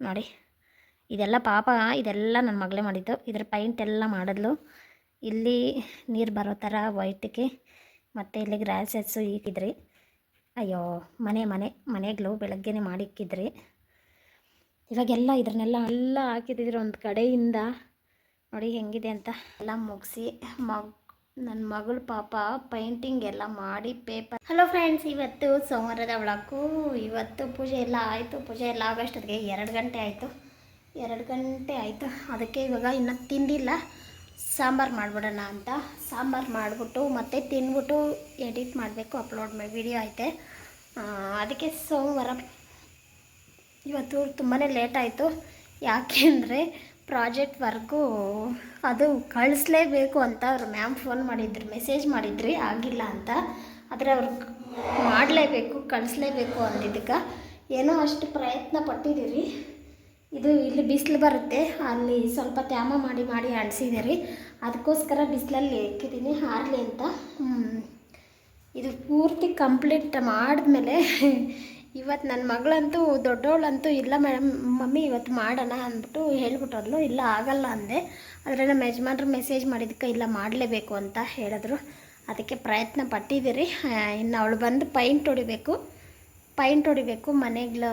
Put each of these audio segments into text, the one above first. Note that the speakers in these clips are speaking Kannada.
ನೋಡಿ. ಇದೆಲ್ಲ ಪಾಪ, ಇದೆಲ್ಲ ನನ್ನ ಮಗಳೇ ಮಾಡಿದ್ದು. ಇದ್ರ ಪೈಂಟ್ ಎಲ್ಲ ಮಾಡಿದ್ಲು. ಇಲ್ಲಿ ನೀರು ಬರೋ ಥರ ವೈಟಿಗೆ ಮತ್ತು ಇಲ್ಲಿ ಗ್ರಾಸಸ್ಸು ಈಗಿದ್ರಿ ಅಯ್ಯೋ, ಮನೆ ಮನೆ, ಮನೆಗಳು ಬೆಳಗ್ಗೆನೆ ಮಾಡಿಕ್ಕಿದ್ರಿ. ಇವಾಗೆಲ್ಲ ಇದ್ರನ್ನೆಲ್ಲ ಎಲ್ಲ ಹಾಕಿದ್ದಿದ್ರು ಒಂದು ಕಡೆಯಿಂದ. ನೋಡಿ ಹೆಂಗಿದೆ ಅಂತ. ಎಲ್ಲ ಮುಗಿಸಿ, ಮಗ್ ನನ್ನ ಮಗಳು ಪಾಪ ಪೇಂಟಿಂಗ್ ಎಲ್ಲ ಮಾಡಿ ಪೇಪರ್ ಹಲೋ ಫ್ರೆಂಡ್ಸ್ ಇವತ್ತು ಸೋಮವಾರದ ಒಳಕು ಇವತ್ತು ಪೂಜೆ ಎಲ್ಲ ಆಯಿತು. ಪೂಜೆ ಎಲ್ಲ ಆಗೋಷ್ಟೊತ್ತಿಗೆ ಎರಡು ಗಂಟೆ ಆಯಿತು. ಎರಡು ಗಂಟೆ ಆಯಿತು. ಅದಕ್ಕೆ ಇವಾಗ ಇನ್ನೂ ತಿಂದಿಲ್ಲ ಸಾಂಬಾರು ಮಾಡಿಬಿಡೋಣ ಅಂತ. ಸಾಂಬಾರು ಮಾಡಿಬಿಟ್ಟು ಮತ್ತೆ ತಿಂದ್ಬಿಟ್ಟು ಎಡಿಟ್ ಮಾಡಬೇಕು ಅಪ್ಲೋಡ್ ಮಾಡಿ ವಿಡಿಯೋ ಐತೆ. ಅದಕ್ಕೆ ಸೋಮವಾರ ಇವತ್ತು ತುಂಬಾ ಲೇಟ್ ಆಯಿತು. ಯಾಕೆಂದರೆ ಪ್ರಾಜೆಕ್ಟ್ ವರ್ಕು ಅದು ಕಳಿಸ್ಲೇಬೇಕು ಅಂತ ಅವ್ರು ಮ್ಯಾಮ್ ಫೋನ್ ಮಾಡಿದ್ರು, ಮೆಸೇಜ್ ಮಾಡಿದ್ರಿ, ಆಗಿಲ್ಲ ಅಂತ. ಆದರೆ ಅವ್ರು ಮಾಡಲೇಬೇಕು, ಕಳಿಸ್ಲೇಬೇಕು ಅಂದಿದ್ದಕ್ಕೆ. ಏನೋ ಅಷ್ಟು ಪ್ರಯತ್ನ ಪಟ್ಟಿದ್ದೀರಿ. ಇದು ಇಲ್ಲಿ ಬಿಸಿಲು ಬರುತ್ತೆ, ಅಲ್ಲಿ ಸ್ವಲ್ಪ ತ್ಯಾಮ ಮಾಡಿ ಮಾಡಿ ಅಳಿಸಿದ್ದೀರಿ ಅದಕ್ಕೋಸ್ಕರ ಬಿಸಿಲಲ್ಲಿ ಇಕ್ಕಿದ್ದೀನಿ, ಹಾರಲಿ ಅಂತ. ಇದು ಪೂರ್ತಿ ಕಂಪ್ಲೀಟ್ ಮಾಡಿದ್ಮೇಲೆ ಇವತ್ತು ನನ್ನ ಮಗಳಂತೂ ದೊಡ್ಡವಳಂತೂ ಇಲ್ಲ ಮೇಡಮ್ ಮಮ್ಮಿ ಇವತ್ತು ಮಾಡೋಣ ಅಂದ್ಬಿಟ್ಟು ಹೇಳ್ಬಿಟ್ಟದ್ಲು ಇಲ್ಲ, ಆಗಲ್ಲ ಅಂದೆ. ಆದರೆ ನಮ್ಮ ಯಜಮಾನ್ರು ಮೆಸೇಜ್ ಮಾಡಿದ್ದಕ್ಕೆ ಇಲ್ಲ, ಮಾಡಲೇಬೇಕು ಅಂತ ಹೇಳಿದ್ರು. ಅದಕ್ಕೆ ಪ್ರಯತ್ನ ಪಟ್ಟಿದ್ದೀರಿ. ಇನ್ನು ಅವಳು ಬಂದು ಪೈಂಟ್ ಹೊಡಿಬೇಕು ಪೈಂಟ್ ಹೊಡಿಬೇಕು ಮನೆಗಳು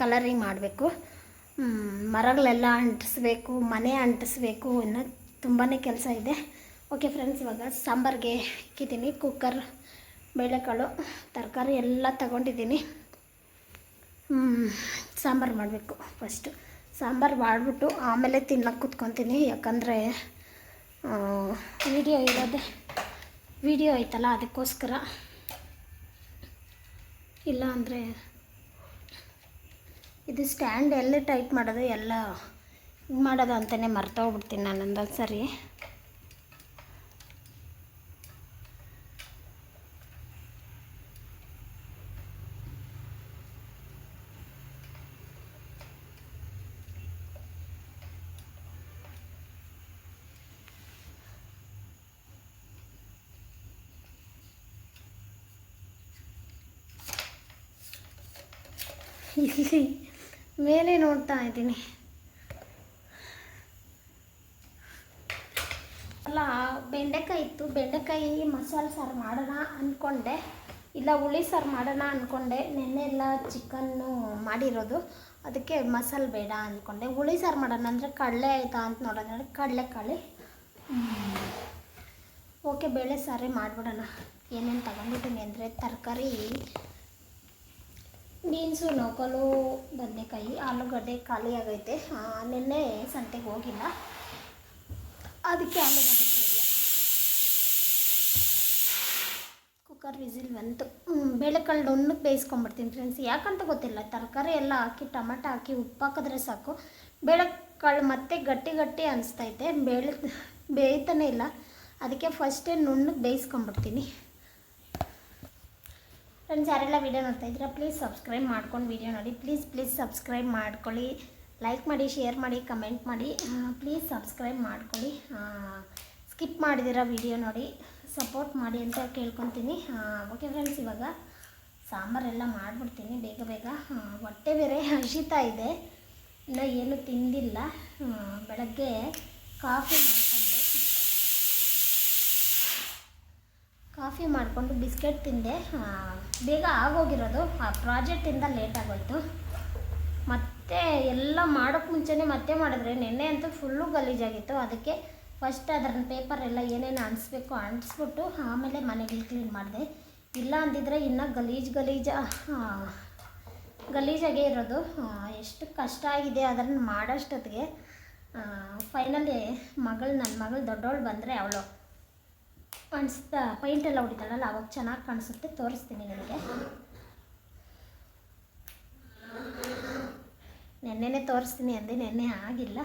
ಕಲರಿಂಗ್ ಮಾಡಬೇಕು. ಮರಗಳೆಲ್ಲ ಅಂಟಿಸ್ಬೇಕು, ಮನೆ ಅಂಟಿಸ್ಬೇಕು. ಇನ್ನೂ ತುಂಬಾ ಕೆಲಸ ಇದೆ. ಓಕೆ ಫ್ರೆಂಡ್ಸ್, ಇವಾಗ ಸಾಂಬಾರಿಗೆ ಇಕ್ಕಿದ್ದೀನಿ ಕುಕ್ಕರ್ ಬೇಳೆಕಾಳು, ತರಕಾರಿ ಎಲ್ಲ ತಗೊಂಡಿದ್ದೀನಿ. ಸಾಂಬಾರು ಮಾಡಬೇಕು ಫಸ್ಟು ಸಾಂಬಾರು ಮಾಡಿಬಿಟ್ಟು ಆಮೇಲೆ ತಿನ್ನಕ್ಕೆ ಕೂತ್ಕೊತೀನಿ. ಯಾಕಂದರೆ ವಿಡಿಯೋ ಇರೋದೇ ವಿಡಿಯೋ ಐತಲ್ಲ, ಅದಕ್ಕೋಸ್ಕರ. ಇಲ್ಲ ಅಂದರೆ, ಇದು ಸ್ಟ್ಯಾಂಡ್ ಎಲ್ಲಿ ಟೈಟ್ ಮಾಡೋದು ಎಲ್ಲ ಮಾಡೋದು ಅಂತಲೇ ಮರ್ತೋಗ್ಬಿಡ್ತೀನಿ ನಾನು ಒಂದೊಂದು ಸರಿ ಇಲ್ಲಿ ಮೇಲೆ ನೋಡ್ತಾ ಇದ್ದೀನಿ. ಅಲ್ಲ, ಬೆಂಡೆಕಾಯಿ ಇತ್ತು. ಬೆಂಡೆಕಾಯಿ ಮಸಾಲೆ ಸಾರು ಮಾಡೋಣ ಅಂದ್ಕೊಂಡೆ ಇಲ್ಲ, ಹುಳಿ ಸಾರು ಮಾಡೋಣ ಅಂದ್ಕೊಂಡೆ ನೆನ್ನೆ ಎಲ್ಲ ಚಿಕನ್ನು ಮಾಡಿರೋದು. ಅದಕ್ಕೆ ಮಸಾಲೆ ಬೇಡ ಅಂದ್ಕೊಂಡೆ ಹುಳಿ ಸಾರು ಮಾಡೋಣ ಅಂದರೆ ಕಡಲೆ ಆಯಿತಾ ಅಂತ ನೋಡೋಣ. ಕಡಲೆಕಾಳು ಓಕೆ, ಬೇಳೆ ಸಾರೇ ಮಾಡಿಬಿಡೋಣ. ಏನೇನು ತಗೊಂಡಿದ್ದೀನಿ ಅಂದರೆ ತರಕಾರಿ. ಬೀನ್ಸು ನೋಕಲು ಬದನೆಕಾಯಿ, ಆಲೂಗಡ್ಡೆ ಖಾಲಿ ಆಗೈತೆ. ನಿನ್ನೆ ಸಂತೆಗೆ ಹೋಗಿಲ್ಲ. ಅದಕ್ಕೆ ಆಲೂಗಡ್ಡೆ ಖಾಲಿ ಕುಕ್ಕರ್ ವಿಸಿಲ್ ಬಂತು. ಬೇಳೆಕಾಳು ನುಣ್ಣಗೆ ಬೇಯಿಸ್ಕೊಂಬಿಡ್ತೀನಿ ಫ್ರೆಂಡ್ಸ್ ಯಾಕಂತ ಗೊತ್ತಿಲ್ಲ, ತರಕಾರಿ ಎಲ್ಲ ಹಾಕಿ, ಟೊಮೆಟೊ ಹಾಕಿ, ಉಪ್ಪು ಹಾಕಿದ್ರೆ ಸಾಕು. ಬೇಳೆಕಾಳು ಮತ್ತೆ ಗಟ್ಟಿ ಗಟ್ಟಿ ಅನಿಸ್ತೈತೆ. ಬೇಳೆ, ಬೇಯ್ತಾನೆ ಇಲ್ಲ. ಅದಕ್ಕೆ ಫಸ್ಟೇ ನುಣ್ಣಗೆ ಬೇಯಿಸ್ಕೊಂಬಿಡ್ತೀನಿ ಫ್ರೆಂಡ್ಸ್ ಯಾರೆಲ್ಲ ವೀಡಿಯೋ ನೋಡ್ತಾ ಇದ್ದೀರಾ ಪ್ಲೀಸ್ ಸಬ್ಸ್ಕ್ರೈಬ್ ಮಾಡ್ಕೊಂಡು ವೀಡಿಯೋ ನೋಡಿ. ಪ್ಲೀಸ್ ಪ್ಲೀಸ್ ಸಬ್ಸ್ಕ್ರೈಬ್ ಮಾಡ್ಕೊಳ್ಳಿ. ಲೈಕ್ ಮಾಡಿ ಶೇರ್ ಮಾಡಿ ಕಮೆಂಟ್ ಮಾಡಿ. ಪ್ಲೀಸ್ ಸಬ್ಸ್ಕ್ರೈಬ್ ಮಾಡ್ಕೊಳ್ಳಿ. ಸ್ಕಿಪ್ ಮಾಡಿದಿರ ವಿಡಿಯೋ ನೋಡಿ. ಸಪೋರ್ಟ್ ಮಾಡಿ ಅಂತ ಕೇಳ್ಕೊತೀನಿ. ಓಕೆ ಫ್ರೆಂಡ್ಸ್ ಇವಾಗ ಸಾಂಬಾರೆಲ್ಲ ಮಾಡಿಬಿಡ್ತೀನಿ ಬೇಗ ಬೇಗ. ಹೊಟ್ಟೆ ಬೇರೆ ಹಸಿತಾ ಇದೆ. ಇನ್ನೂ ಏನು ತಿಂದಿಲ್ಲ. ಬೆಳಗ್ಗೆ ಕಾಫಿ ಮಾಡಿಕೊಂಡೆ. ಕಾಫಿ ಮಾಡಿಕೊಂಡು ಬಿಸ್ಕೆಟ್ ತಿಂದೆ. ಬೇಗ ಆಗೋಗಿರೋದು. ಆ ಪ್ರಾಜೆಕ್ಟಿಂದ ಲೇಟ್ ಆಗೋಯ್ತು. ಮತ್ತೆ ಎಲ್ಲ ಮಾಡೋಕ್ಕೆ ಮುಂಚೆನೇ ಮತ್ತೆ ಮಾಡಿದ್ರೆ ನೆನ್ನೆ ಅಂತೂ ಫುಲ್ಲು ಗಲೀಜಾಗಿತ್ತು. ಅದಕ್ಕೆ ಫಸ್ಟ್ ಅದರ ಪೇಪರ್ ಎಲ್ಲ ಏನೇನು ಅಂಟಿಸ್ಬೇಕು ಅಂಟಿಸ್ಬಿಟ್ಟು ಆಮೇಲೆ ಮನೆಗೆ ಕ್ಲೀನ್ ಮಾಡಿದೆ. ಇಲ್ಲ ಅಂದಿದ್ರೆ ಇನ್ನೂ ಗಲೀಜು ಗಲೀಜ ಗಲೀಜಾಗೇ ಇರೋದು. ಎಷ್ಟು ಕಷ್ಟ ಆಗಿದೆ ಅದನ್ನು ಮಾಡೋಷ್ಟೊತ್ತಿಗೆ. ಫೈನಲಿ ಮಗಳು ನನ್ನ ಮಗಳು ದೊಡ್ಡವಳು ಬಂದರೆ ಅವಳು. ಅನಿಸ್ತಾ ಪೈಂಟೆಲ್ಲ ಹೊಡಿತಾಳಲ್ಲ, ಅವಾಗ ಚೆನ್ನಾಗಿ ಕಾಣಿಸುತ್ತೆ, ತೋರಿಸ್ತೀನಿ ನಿಮಗೆ. ನೆನ್ನೆನೇ ತೋರಿಸ್ತೀನಿ ಅಂದೆ, ನೆನ್ನೆ ಆಗಿಲ್ಲ.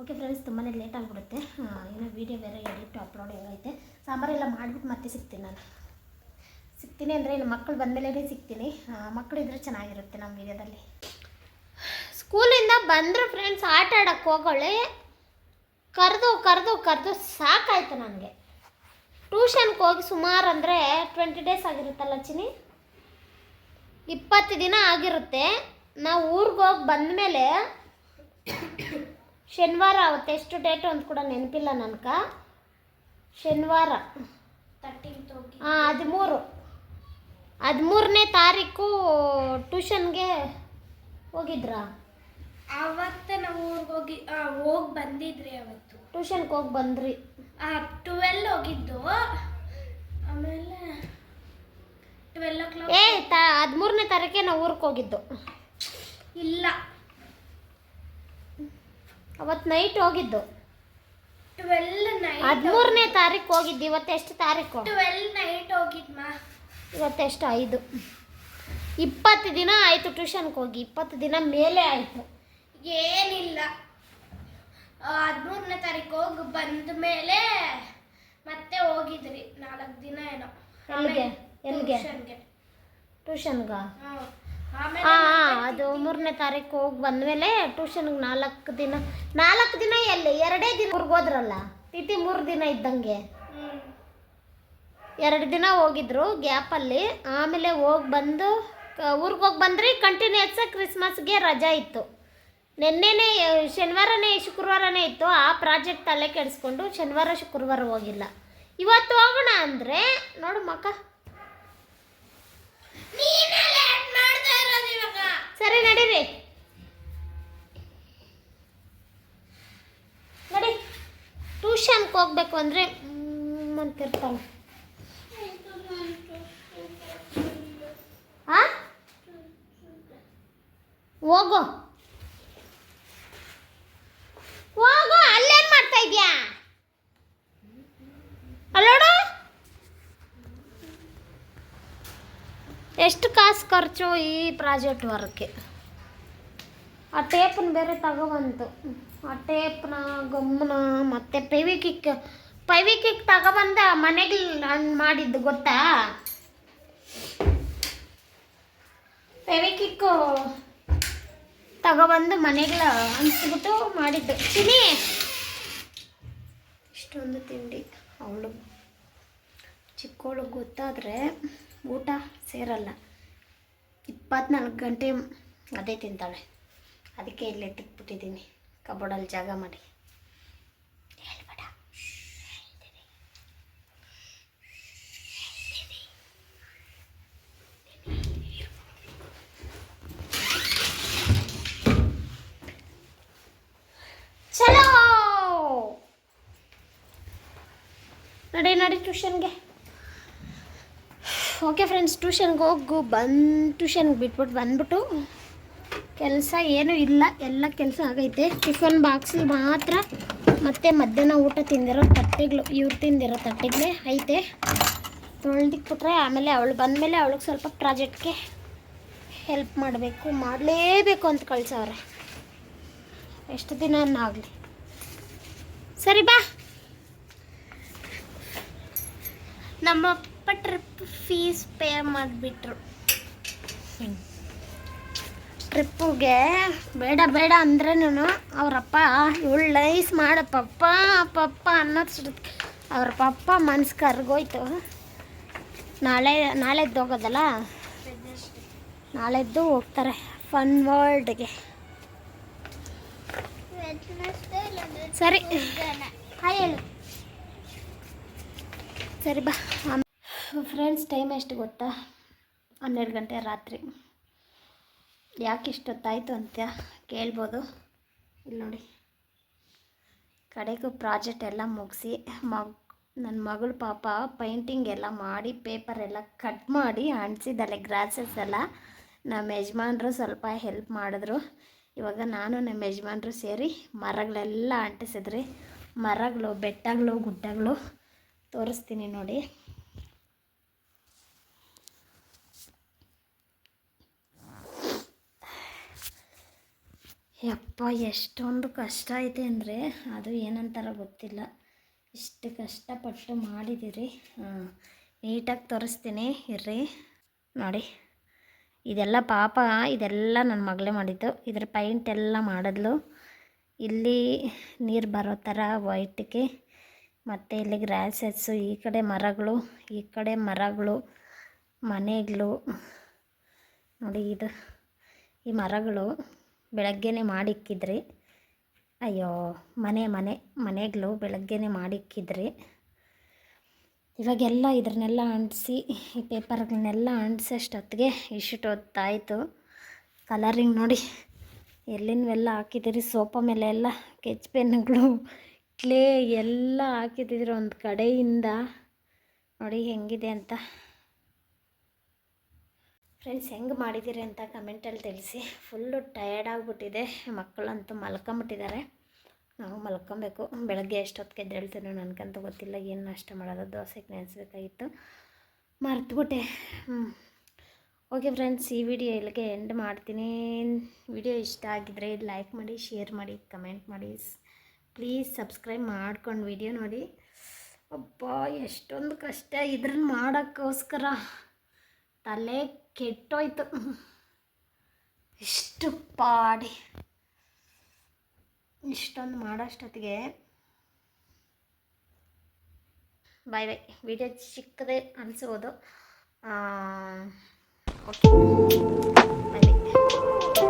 ಓಕೆ ಫ್ರೆಂಡ್ಸ್ ತುಂಬಾ ಲೇಟ್ ಆಗಿಬಿಡುತ್ತೆ. ಏನೋ ವೀಡಿಯೋ ಬೇರೆ ಎಡಿಟ್ ಅಪ್ಲೋಡ್ ಏನೈತೆ ಸಾಂಬಾರೆಲ್ಲ ಮಾಡಿಬಿಟ್ಟು ಮತ್ತೆ ಸಿಗ್ತೀನಿ ನಾನು. ಸಿಗ್ತೀನಿ ಅಂದರೆ ಇನ್ನು ಮಕ್ಕಳು ಬಂದಮೇಲೆ ಸಿಗ್ತೀನಿ. ಮಕ್ಕಳಿದ್ರೆ ಚೆನ್ನಾಗಿರುತ್ತೆ ನಮ್ಮ ವೀಡಿಯೋದಲ್ಲಿ ಸ್ಕೂಲಿಂದ ಬಂದರು ಫ್ರೆಂಡ್ಸ್ ಆಟ ಆಡೋಕ್ಕೆ ಹೋಗೋಳೆ. ಕರೆದು ಕರೆದು ಕರೆದು ಸಾಕಾಯಿತು ನನಗೆ. ಟ್ಯೂಷನ್ಗೆ ಹೋಗಿ ಸುಮಾರು ಅಂದರೆ ಟ್ವೆಂಟಿ ಡೇಸ್ ಆಗಿರುತ್ತಲ್ಲ ಚಿನಿ ಇಪ್ಪತ್ತು ದಿನ ಆಗಿರುತ್ತೆ. ನಾವು ಊರಿಗೆ ಹೋಗಿ ಬಂದಮೇಲೆ ಶನಿವಾರ ಅವತ್ತೆಷ್ಟು ಡೇಟು ಅಂತ ಕೂಡ ನೆನಪಿಲ್ಲ ನನಕ. ಶನಿವಾರ. ಹಾಂ ಹದಿಮೂರು. ಹದಿಮೂರನೇ ತಾರೀಕು ಟ್ಯೂಷನ್ಗೆ ಹೋಗಿದ್ರಾ? ಅವತ್ತೇ ನಾವು ಊರಿಗೆ ಹೋಗಿ ಹೋಗಿ ಬಂದಿದ್ರಿ ಅವತ್ತು. ಟ್ಯೂಷನ್ಗೆ ಹೋಗಿ ಬಂದ್ರಿ. ಟ್ವೆಲ್ ಹೋಗಿದ್ದು. ಆಮೇಲೆ ಟ್ವೆಲ್ ಓ ಕ್ಲಾಕ್ ಏ ತ ಹದಿಮೂರನೇ ತಾರೀಕೆ ನಾವು ಊರಿಗೆ ಹೋಗಿದ್ದು. ಇಲ್ಲ. ಅವತ್ತು ನೈಟ್ ಹೋಗಿದ್ದು. ಟ್ವೆಲ್ ನೈಟ್ ಹದಿಮೂರನೇ ತಾರೀಕು ಹೋಗಿದ್ದು. ಇವತ್ತು ಎಷ್ಟು ತಾರೀಕು? ಟ್ವೆಲ್ ನೈಟ್ ಹೋಗಿದ್ಮ. ಇವತ್ತೆಷ್ಟು ಐದು. ಇಪ್ಪತ್ತು ದಿನ ಆಯಿತು ಟ್ಯೂಷನ್ಗೆ ಹೋಗಿ. ಇಪ್ಪತ್ತು ದಿನ ಮೇಲೆ ಆಯಿತು. ಏನಿಲ್ಲ. ಹದಿಮೂರನೇ ತಾರೀಕು ಹೋಗಿ ಬಂದ ಮೇಲೆ ಮತ್ತೆ ಹೋಗಿದ್ರಿ. ನಾಲ್ಕು ದಿನ ಏನೋ. ಎಲ್ಲಿಗೆ? ಎಲ್ಲಿಗೆ? ಟ್ಯೂಷನ್ಗೆ. ಹಾಂ. ಅದು ಮೂರನೇ ತಾರೀಕು ಹೋಗಿ ಬಂದಮೇಲೆ ಟ್ಯೂಷನ್ಗೆ ನಾಲ್ಕು ದಿನ ನಾಲ್ಕು ದಿನ ಎಲ್ಲಿ? ಎರಡೇ ದಿನ ಊರಿಗೆ ಹೋದ್ರಲ್ಲ? ತಿಥಿ ಮೂರು ದಿನ ಇದ್ದಂಗೆ. ಎರಡು ದಿನ ಹೋಗಿದ್ರು ಗ್ಯಾಪಲ್ಲಿ. ಆಮೇಲೆ ಹೋಗಿ ಬಂದು ಊರಿಗೆ ಹೋಗಿ ಬಂದ್ರಿ ಕಂಟಿನ್ಯೂಸ್ ಕ್ರಿಸ್ಮಸ್ಗೆ ರಜಾ ಇತ್ತು. ನಿನ್ನೆನೇ ಶನಿವಾರನೇ ಶುಕ್ರವಾರನೇ ಇತ್ತು. ಆ ಪ್ರಾಜೆಕ್ಟ್ ತಲೆ ಕೆಡಿಸ್ಕೊಂಡು ಶನಿವಾರ ಶುಕ್ರವಾರ ಹೋಗಿಲ್ಲ. ಇವತ್ತು ಹೋಗೋಣ ಅಂದರೆ ನೋಡು ಮಕ್ಕ ಸರಿ ನಡೀರಿ. ನಡಿ. ಟ್ಯೂಷನ್ಗೆ ಹೋಗ್ಬೇಕು ಅಂದರೆ ಅಂತಿರ್ತಾಳೆ. ಹೋಗು. ಕಾಸು ಖರ್ಚು ಈ ಪ್ರಾಜೆಕ್ಟ್ ವರ್ಕ್ಗೆ. ಆ ಟೇಪನ್ನ ಬೇರೆ ತಗೊಬಂತು. ಆ ಟೇಪ್ನ ಗಮ್ಮನ ಮತ್ತೆ ಪೈವಿಕಿಕ್ ಪೈವಿಕಿಕ್ ತಗೊಬಂದ ಮನೆಗೆ ಮಾಡಿದ್ದು ಗೊತ್ತಾ? ಪೆವಿಕಿಕ್ಕು ತಗೊಬಂದು ಮನೆಗಳ ಅನ್ಸ್ಬಿಟ್ಟು ಮಾಡಿದ್ದು. ತಿನ್ನಿ. ಇಷ್ಟೊಂದು ತಿಂಡಿ. ಅವಳು ಚಿಕ್ಕವಳು ಗೊತ್ತಾದರೆ ಊಟ ಸೇರಲ್ಲ. ಇಪ್ಪತ್ನಾಲ್ಕು ಗಂಟೆ ಅದೇ ತಿಂತಾಳೆ. ಅದಕ್ಕೆ ಇಲ್ಲಿ ತಿಕ್ಬಿಟ್ಟಿದ್ದೀನಿ ಕಬೋರ್ಡಲ್ಲಿ ಜಾಗ ಮಾಡಿ. ಚಲೋ! ನಡಿ ನಡಿ ಟ್ಯೂಷನ್ಗೆ ಓಕೆ ಫ್ರೆಂಡ್ಸ್ ಟ್ಯೂಷನ್ಗೆ ಹೋಗು, ಬಂದು ಟ್ಯೂಷನ್ಗೆ ಬಿಟ್ಬಿಟ್ಟು ಬಂದ್ಬಿಟ್ಟು ಕೆಲಸ ಏನೂ ಇಲ್ಲ, ಎಲ್ಲ ಕೆಲಸ ಆಗೈತೆ. ಟಿಫನ್ ಬಾಕ್ಸಲ್ಲಿ ಮಾತ್ರ ಮತ್ತೆ ಮಧ್ಯಾಹ್ನ ಊಟ ತಿಂದಿರೋ ತಟ್ಟೆಗಳು, ಇವ್ರು ತಿಂದಿರೋ ತಟ್ಟೆಗಳೇ ಐತೆ. ತೊಳೆದಿಕ್ಬಿಟ್ರೆ ಆಮೇಲೆ ಅವಳು ಬಂದಮೇಲೆ ಅವಳಿಗೆ ಸ್ವಲ್ಪ ಪ್ರಾಜೆಕ್ಟ್ಗೆ ಹೆಲ್ಪ್ ಮಾಡಬೇಕು, ಮಾಡಲೇಬೇಕು ಅಂತ ಕಳ್ಸವ್ರೆ ಎಷ್ಟು ದಿನ ಆಗಲಿ ಸರಿ ಬಾ. ಟ್ರಿಪ್ ಫೀಸ್ ಪೇ ಮಾಡಿಬಿಟ್ರು. ಟ್ರಿಪ್ಪಿಗೆ ಬೇಡ ಬೇಡ ಅಂದ್ರೇನು ಅವರಪ್ಪ ಇವಳು ಲೈಸ್ ಮಾಡ ಪಪ್ಪ ಪಪ್ಪ ಅನ್ನೋದು ಅವ್ರ ಪಪ್ಪ ಮನ್ಸು ಕರ್ಗೋಯ್ತು. ನಾಳೆ ನಾಳೆದ್ದು ಹೋಗೋದಲ್ಲ? ನಾಳೆದ್ದು ಹೋಗ್ತಾರೆ ಫನ್ ವರ್ಲ್ಡ್ಗೆ ಸರಿ ಹಾಯ್ ಹೇಳು. ಸರಿ ಬಾ. ಫ್ರೆಂಡ್ಸ್ ಟೈಮ್ ಎಷ್ಟು ಗೊತ್ತಾ? ಹನ್ನೆರಡು ಗಂಟೆ ರಾತ್ರಿ. ಯಾಕೆ ಇಷ್ಟೊತ್ತಾಯಿತು ಅಂತ ಕೇಳ್ಬೋದು. ಇಲ್ಲಿ ನೋಡಿ. ಕಡೆಗೂ ಪ್ರಾಜೆಕ್ಟ್ ಎಲ್ಲ ಮುಗಿಸಿ, ಮಗ್ ನನ್ನ ಮಗಳು ಪಾಪ ಪೈಂಟಿಂಗ್ ಎಲ್ಲ ಮಾಡಿ, ಪೇಪರ್ ಎಲ್ಲ ಕಟ್ ಮಾಡಿ, ಅಂಟಿಸಿದ್ದಾಳೆ ಗ್ರಾಸಸ್ ಎಲ್ಲ. ನಮ್ಮ ಯಜಮಾನ್ರು ಸ್ವಲ್ಪ ಹೆಲ್ಪ್ ಮಾಡಿದ್ರು. ಇವಾಗ ನಾನು ನಮ್ಮ ಯಜಮಾನ್ರು ಸೇರಿ ಮರಗಳೆಲ್ಲ ಅಂಟಿಸಿದ್ರಿ. ಮರಗಳು, ಬೆಟ್ಟಗಳು, ಗುಡ್ಡಗಳು ತೋರಿಸ್ತೀನಿ ನೋಡಿ. ಯಪ್ಪ, ಎಷ್ಟೊಂದು ಕಷ್ಟ ಐತೆ ಅಂದರೆ ಅದು ಏನಂತಾರ ಗೊತ್ತಿಲ್ಲ. ಇಷ್ಟು ಕಷ್ಟಪಟ್ಟು ಮಾಡಿದ್ದೀರಿ ನೀಟಾಗಿ ತೋರಿಸ್ತೀನಿ. ಇರ್ರಿ. ನೋಡಿ, ಇದೆಲ್ಲ ಪಾಪ, ಇದೆಲ್ಲ ನನ್ನ ಮಗಳೇ ಮಾಡಿದ್ದು. ಇದ್ರ ಪೈಂಟ್ ಎಲ್ಲ ಮಾಡಿದ್ಲು. ಇಲ್ಲಿ ನೀರು ಬರೋ ಥರ ವೈಟ್ಗೆ ಮತ್ತು ಇಲ್ಲಿ ಗ್ರಾಸಸ್ಸು ಈ ಕಡೆ ಮರಗಳು, ಈ ಕಡೆ ಮರಗಳು, ಮನೆಗಳು. ನೋಡಿ ಇದು, ಈ ಮರಗಳು. ಬೆಳಗ್ಗೆನೇ ಮಾಡಿಕ್ಕಿದ್ರಿ. ಅಯ್ಯೋ, ಮನೆ ಮನೆ, ಮನೆಗಳು ಬೆಳಗ್ಗೆನೇ ಮಾಡಿಕ್ಕಿದ್ರಿ. ಇವಾಗೆಲ್ಲ ಇದ್ರನ್ನೆಲ್ಲ ಅಂಟಿಸಿ, ಈ ಪೇಪರ್ಗಳನ್ನೆಲ್ಲ ಅಂಟಿಸೋಷ್ಟೊತ್ತಿಗೆ ಇಷ್ಟು ಹೊತ್ತಾಯಿತು. ಕಲರಿಂಗ್ ನೋಡಿ ಎಲ್ಲಿನವೆಲ್ಲ ಹಾಕಿದ್ದೀರಿ? ಸೋಫಾ ಮೇಲೆ ಎಲ್ಲ ಕೆಚ್ ಪೆನ್ಗಳು, ಕ್ಲೇ ಎಲ್ಲ ಹಾಕಿದ್ದಿದ್ರು ಒಂದು ಕಡೆಯಿಂದ. ನೋಡಿ ಹೆಂಗಿದೆ ಅಂತ. ಫ್ರೆಂಡ್ಸ್ ಹೆಂಗೆ ಮಾಡಿದ್ದೀರಿ ಅಂತ ಕಮೆಂಟಲ್ಲಿ ತಿಳಿಸಿ. ಫುಲ್ಲು ಟಯರ್ಡ್ ಆಗಿಬಿಟ್ಟಿದೆ. ಮಕ್ಕಳಂತೂ ಮಲ್ಕೊಂಬಿಟ್ಟಿದ್ದಾರೆ. ನಾವು ಮಲ್ಕೊಬೇಕು. ಬೆಳಗ್ಗೆ ಎಷ್ಟೊತ್ತಿಗೆ ಎದ್ದೇಳ್ತೀನೋ ನನಗಂತೂ ಗೊತ್ತಿಲ್ಲ. ಏನು ನಾಷ್ಟ ಮಾಡೋದು? ದೋಸೆಗೆ ನೆನೆಸ್ಬೇಕಾಗಿತ್ತು. ಮರ್ತುಬಿಟ್ಟೆ. ಓಕೆ ಫ್ರೆಂಡ್ಸ್ ಈ ವಿಡಿಯೋ ಇಲ್ಲಿಗೆ ಎಂಡ್ ಮಾಡ್ತೀನಿ. ವಿಡಿಯೋ ಇಷ್ಟ ಆಗಿದ್ರೆ ಲೈಕ್ ಮಾಡಿ ಶೇರ್ ಮಾಡಿ ಕಮೆಂಟ್ ಮಾಡಿ. ಪ್ಲೀಸ್ ಸಬ್ಸ್ಕ್ರೈಬ್ ಮಾಡ್ಕೊಂಡು ವಿಡಿಯೋ ನೋಡಿ. ಅಬ್ಬಾ, ಎಷ್ಟೊಂದು ಕಷ್ಟ. ಇದ್ರನ್ನ ಮಾಡೋಕ್ಕೋಸ್ಕರ ತಲೆ ಕೆಟ್ಟೋಯ್ತು. ಇಷ್ಟು ಪಾಡಿ. ಇಷ್ಟೊಂದು ಮಾಡೋಷ್ಟೊತ್ತಿಗೆ ಬಾಯ್ ಬಾಯ್ ವಿಡಿಯೋ ಚಿಕ್ಕದೇ ಅನಿಸ್ಬೋದು ಓಕೆ ಬಾಯ್ ಬಾಯ್